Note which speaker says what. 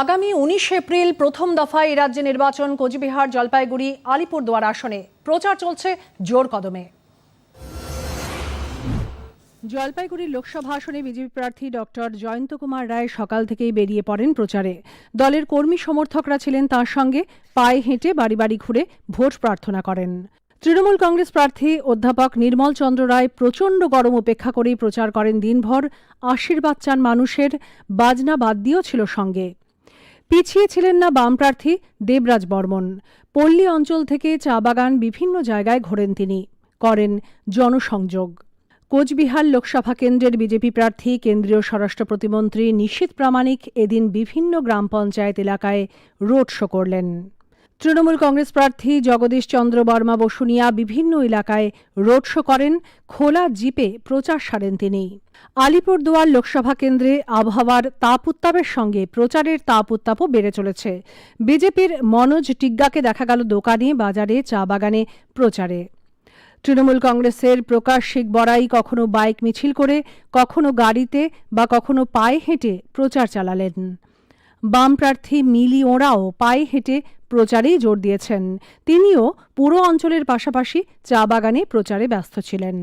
Speaker 1: আগামী উনিশ এপ্রিল প্রথম দফায় এ রাজ্যে নির্বাচন কোচবিহার, জলপাইগুড়ি, আলিপুরদুয়ার আসনে। প্রচার চলছে জোর কদমে। জলপাইগুড়ি লোকসভা আসনে বিজেপি প্রার্থী ডক্টর জয়ন্ত কুমার রায় সকাল থেকেই বেরিয়ে পড়েন প্রচারে। দলের কর্মী সমর্থকরা ছিলেন তার সঙ্গে, পায়ে হেঁটে বাড়ি বাড়ি ঘুরে ভোট প্রার্থনা করেন। তৃণমূল কংগ্রেস প্রার্থী অধ্যাপক নির্মল চন্দ্র রায় প্রচণ্ড গরম উপেক্ষা করেই প্রচার করেন দিনভর। আশীর্বাদ চান মানুষের, বাজনা বাদ দিয়েও ছিল সঙ্গে। পিছিয়ে ছিলেন না বাম প্রার্থী দেবরাজ বর্মন। পল্লী অঞ্চল থেকে চা বাগান বিভিন্ন জায়গায় ঘোরেন তিনি। করেন জনসংযোগ। কোচবিহার লোকসভা কেন্দ্রের বিজেপি প্রার্থী, কেন্দ্রীয় স্বরাষ্ট্র প্রতিমন্ত্রী নিশীথ প্রামাণিক এদিন বিভিন্ন গ্রাম পঞ্চায়েত এলাকায় রোড শো করলেন। তৃণমূল কংগ্রেস প্রার্থী জগদীশ চন্দ্র বর্মা বসুনিয়া বিভিন্ন এলাকায় রোড শো করেন, খোলা জিপে প্রচার সারেন তিনি। আলিপুরদুয়ার লোকসভা কেন্দ্রে আবহাওয়ার তাপ উত্তাপের সঙ্গে প্রচারের তাপ উত্তাপও বেড়ে চলেছে। বিজেপির মনোজ টিগ্গাকে দেখা গেল দোকানে, বাজারে, চা বাগানে প্রচারে। তৃণমূল কংগ্রেসের প্রকাশ শিখ বড়াই কখনো বাইক মিছিল করে, কখনো গাড়িতে বা কখনো পায়ে হেঁটে প্রচার চালালেন। বাম প্রার্থী মিলি ওঁরাও পায়ে হেঁটে প্রচারেই জোর দিয়েছেন। তিনিও পুরো অঞ্চলের পাশাপাশি চা বাগানে প্রচারে ব্যস্ত ছিলেন।